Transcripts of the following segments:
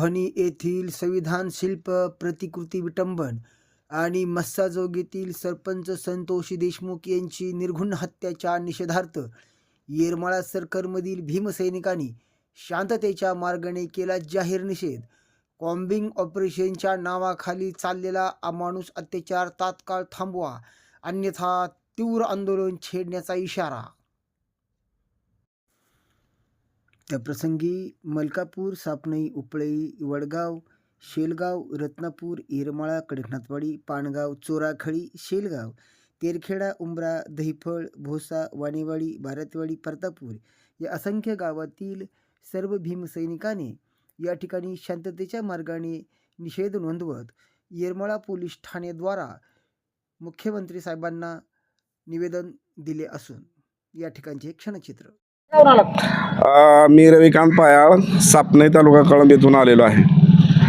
परभणी येथील संविधान शिल्प प्रतिकृती विटंबन आणि मस्साजोगीतील सरपंच संतोषी देशमुख यांची निर्घुण हत्याच्या निषेधार्थ येरमाळा सरकारमधील भीमसैनिकांनी शांततेच्या मार्गाने केला जाहीर निषेध. कॉम्बिंग ऑपरेशनच्या नावाखाली चाललेला अमानुष अत्याचार तात्काळ थांबवा अन्यथा तीव्र आंदोलन छेडण्याचा इशारा त्याप्रसंगी मलकापूर सापणई उपळई वडगाव शेलगाव रत्नापूर येरमाळा कडकनाथवाडी पानगाव चोराखळी शेलगाव तेरखेडा उंबरा दहिफळ भोसा वाणेवाडी भारतवाडी परतापूर या असंख्य गावातील सर्व भीमसैनिकाने या ठिकाणी शांततेच्या मार्गाने निषेध नोंदवत येरमाळा पोलीस ठाणेद्वारा मुख्यमंत्री साहेबांना निवेदन दिले असून या ठिकाणचे क्षणचित्र. अ, मी रविकांत पायाळ सापणे तालुका कळंब येथून आलेलो आहे.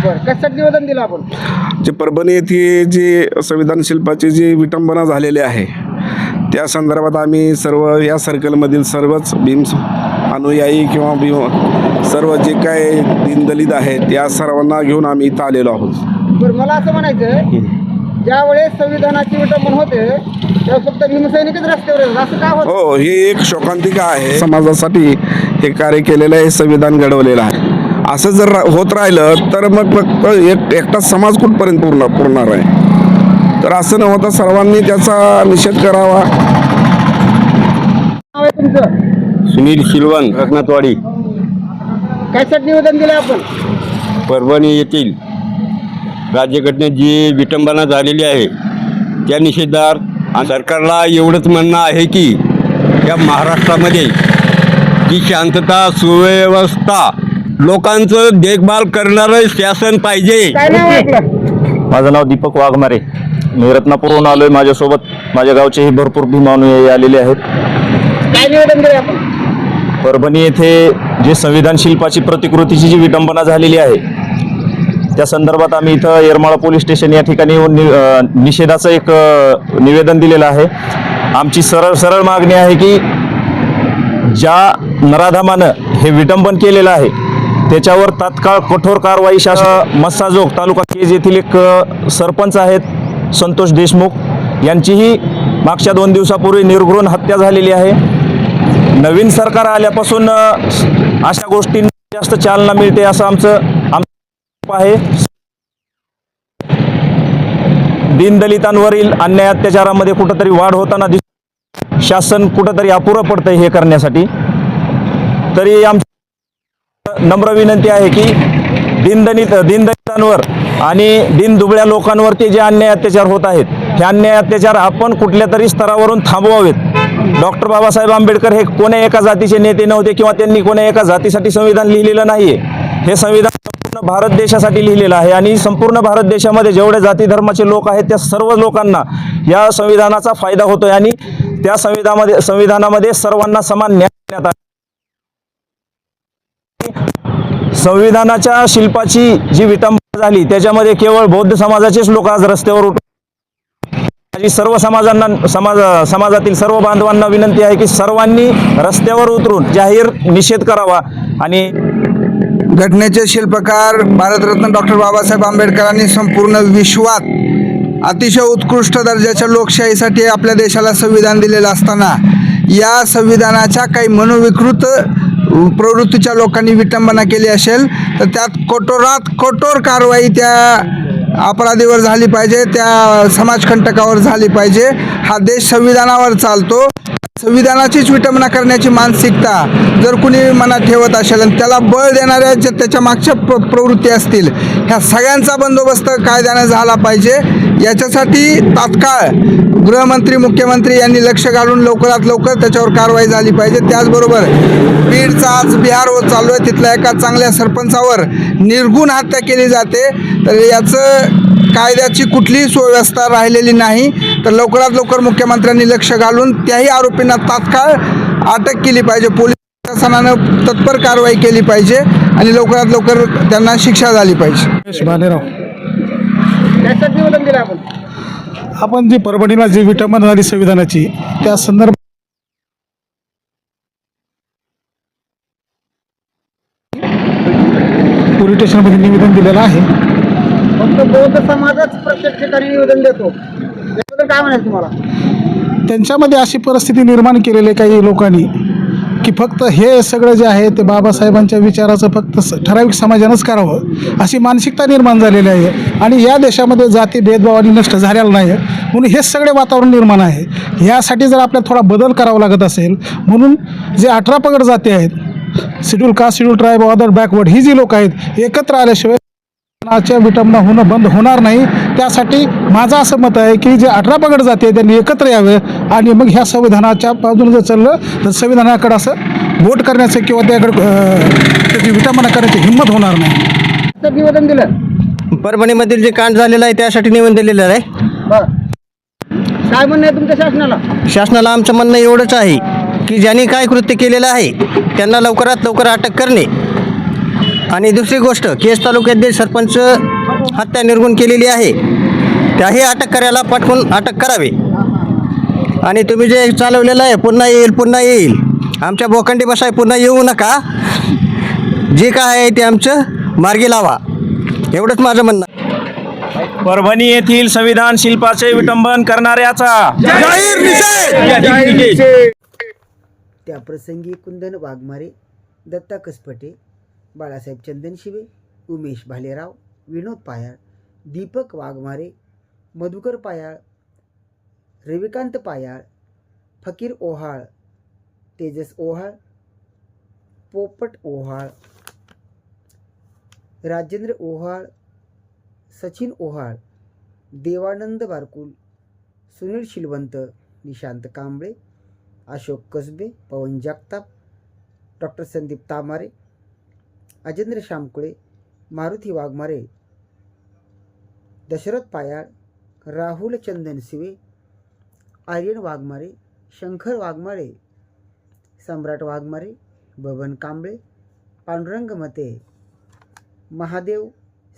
बरं कशासाठी निवेदन दिलं आपण? जे परभणी येथे जी संविधान शिल्पाची जी विटंबना झालेली आहे त्या संदर्भात आम्ही सर्व या सर्कलमधील सर्वच भीम अनुयायी किंवा भीम सर्व जे काय दीनदलित आहेत या सर्वांना घेऊन आम्ही इथं आलेलो आहोत. बरं मला असं म्हणायचं वेळेस संविधानाची विटंबन होते तेव्हा फक्त भीमसैनिकच रस्त्यावर येतात. असं का होतं? हो ही एक शोकांतिका आहे. समाजासाठी हे कार्य केलेलं आहे संविधान घडवलेलं आहे. असं जर रा- होत राहिलं तर मग फक्त एक एकटा समाज कुठपर्यंत पूर्ण पुरणार आहे? तर असं न होता सर्वांनी त्याचा निषेध करावा. नाव आहे तुमचं? सुनील शिलवण रत्नाथवाडी कशासाठी निवेदन दिलं आपण? परभणी येथील. राज्यघटनेत जी विटंबना झालेली आहे त्या निषेधार आणि सरकारला एवढंच म्हणणं आहे की या महाराष्ट्रामध्ये जी शांतता सुव्यवस्था लोकांचं देखभाल करणारं शासन पाहिजे. आहे माझं नाव दीपक वाघमारे. मी रत्नापूरहून आलोय माझ्यासोबत. माझ्या गावचेही भरपूर भीमानुयायी आलेले आहेत. काय निवेदन दिलं आपण? परभणी येथे जे संविधान शिल्पाची प्रतिकृतीची जी विटंबना झालेली आहे त्या संदर्भात आम्ही इथं येरमाळा पोलीस स्टेशन या ठिकाणी येऊन नि निषेधाचं एक निवेदन दिलेलं आहे. आमची सरळ सरळ मागणी आहे की ज्या नराधामानं हे विटंबन केलेलं आहे त्याच्यावर तात्काळ कठोर कारवाई शासन मस्साजोग तालुका केज येथील एक सरपंच आहेत संतोष देशमुख. यांचीही मागच्या दोन दिवसापूर्वी निर्घृण हत्या झालेली आहे. नवीन सरकार आल्यापासून अशा गोष्टींना जास्त चालना मिळते असं आमचं आहे. दीनदलितांवरील अन्याय अत्याचारामध्ये कुठंतरी वाढ होताना दिस शासन कुठंतरी अपुरं पडतंय हे करण्यासाठी. तरी आम नम्र विनंती आहे की दीनदलित दीनदलितांवर आणि दीनदुबळ्या लोकांवरती जे अन्याय अत्याचार होत आहेत हे अन्याय अत्याचार आपण कुठल्या तरी स्तरावरून थांबवावेत. डॉक्टर बाबासाहेब आंबेडकर हे कोण्या एका जातीचे नेते नव्हते किंवा त्यांनी कोण्या एका जातीसाठी संविधान लिहिलेलं नाही हे संविधान भारत देशासाठी लिहिलेलं आहे आणि संपूर्ण भारत देशामध्ये जेवढे जाती धर्माचे लोक आहेत त्या सर्व लोकांना या संविधानाचा फायदा होतोय आणि त्या संविधानामध्ये संविधानामध्ये सर्वांना समान न्याय देण्यात आला. संविधानाच्या शिल्पाची जी विटंबना झाली त्याच्यामध्ये केवळ बौद्ध समाजाचेच लोक आज रस्त्यावर उठ माझी सर्व समाजांना समाज समाजातील सर्व बांधवांना विनंती आहे की सर्वांनी रस्त्यावर उतरून जाहीर निषेध करावा आणि घटनेचे शिल्पकार भारतरत्न डॉक्टर बाबासाहेब आंबेडकरांनी संपूर्ण विश्वात अतिशय उत्कृष्ट दर्जाच्या लोकशाहीसाठी आपल्या देशाला संविधान दिलेलं असताना या संविधानाच्या काही मनोविकृत प्रवृत्तीच्या लोकांनी विटंबना केली असेल तर त्यात कठोरात कठोर कारवाई त्या अपराधीवर झाली पाहिजे त्या समाजकंटकावर झाली पाहिजे. हा देश संविधानावर चालतो. संविधानाचीच विटंबना करण्याची मानसिकता जर कुणी मनात ठेवत असेल आणि त्याला बळ देणाऱ्या ज्या त्याच्या मागच्या प्र प्रवृत्ती असतील ह्या सगळ्यांचा बंदोबस्त कायद्याने झाला पाहिजे. याच्यासाठी तात्काळ गृहमंत्री मुख्यमंत्री यांनी लक्ष घालून लवकरात लवकर त्याच्यावर कारवाई झाली पाहिजे. त्याचबरोबर बीडचा आज बिहार होत चालू आहे. तिथल्या एका चांगल्या सरपंचावर निर्गुण हत्या केली जाते. तर याचं कायद्याची कुठलीही सुव्यवस्था राहिलेली नाही. तर लवकरात लवकर मुख्यमंत्र्यांनी लक्ष घालून त्याही आरोपींना तात्काळ अटक केली पाहिजे. पोलीस प्रशासनानं तत्पर कारवाई केली पाहिजे आणि लवकरात लवकर त्यांना शिक्षा झाली पाहिजे. आपण? जी परभणीला जी विटंबना झाली संविधानाची त्या संदर्भात पोलीस स्टेशनमध्ये निवेदन दिलेलं आहे. फक्त बौद्ध समाजच प्रत्येक ठिकाणी निवेदन देतो. याबद्दल काय म्हणायचं तुम्हाला? त्यांच्यामध्ये अशी परिस्थिती निर्माण केलेली आहे काही लोकांनी की फक्त हे सगळं जे आहे ते बाबासाहेबांच्या विचाराचं फक्त स- ठराविक समाजानंच करावं अशी मानसिकता निर्माण झालेली आहे. आणि या देशामध्ये जाती भेदभावाने नष्ट झालेला नाही म्हणून हे सगळे वातावरण निर्माण आहे. यासाठी जर आपल्याला थोडा बदल करावा लागत असेल म्हणून जे अठरा पगड जाती आहेत schedule caste schedule tribe other backward ही जी लोक आहेत एकत्र आल्याशिवाय विटंबना होणं बंद होणार नाही. त्यासाठी माझं असं मत आहे की जे अठरा पगड जाते त्यांनी एकत्र यावे आणि मग ह्या संविधानाच्या बाजूने जर चाललं तर संविधानाकडे असं वोट करण्याचं किंवा त्याकडे त्याची विटंबना करण्याची हिंमत होणार नाही. तर निवेदन दिलं. परभणीमधील जे कांड झालेलं आहे त्यासाठी निवेदन दिलेलं आहे. बर. काय म्हणणं आहे तुमच्या शासनाला? शासनाला आमचं म्हणणं एवढंच आहे की ज्यांनी काय कृत्य केलेलं आहे त्यांना लवकरात लवकर अटक करणे. आणि दुसरी गोष्ट केस तालुक्यातील सरपंच हत्या निर्गुण केलेली आहे. त्याही अटक करायला पाठवून अटक करावे. आणि तुम्ही जे चालवलेलं आहे पुन्हा येईल पुन्हा येईल. आमच्या बोखंडी बसाय पुन्हा येऊ नका. जे काय आहे ते आमचं मार्गी लावा. एवढंच माझं म्हणणं. आहे. परभणी येथील संविधान शिल्पाचे विटंबन करणाऱ्याचा त्याप्रसंगी कुंदन वाघमारे दत्ता कसपटे बाळासाहेब चंदनशिवे उमेश भालेराव विनोद पायाळ दीपक वाघमारे मधुकर पायाळ रविकांत पायाळ फकीर ओहाळ तेजस ओहाळ पोपट ओहाळ राजेंद्र ओहाळ सचिन ओहाळ देवानंद बारकुल सुनील शिलवंत निशांत कांबळे अशोक कसबे पवन जगताप डॉक्टर संदीप तामारे अजेंद्र शामकुळे मारुती वाघमारे दशरथ पायाळ राहुल चंदन सिवे आर्यन वाघमारे शंकर वाघमारे सम्राट वाघमारे बबन कांबळे पांडुरंग मते महादेव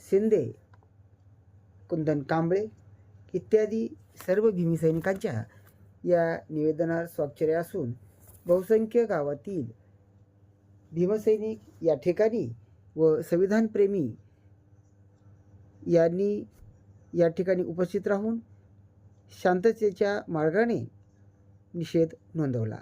शिंदे कुंदन कांबळे इत्यादी सर्व भीमसैनिकांच्या या निवेदनात स्वाक्षऱ्या असून बहुसंख्य गावातील भीमसैनिक या ठिकाणी व संविधानप्रेमी यांनी या ठिकाणी उपस्थित राहून शांततेच्या मार्गाने निषेध नोंदवला.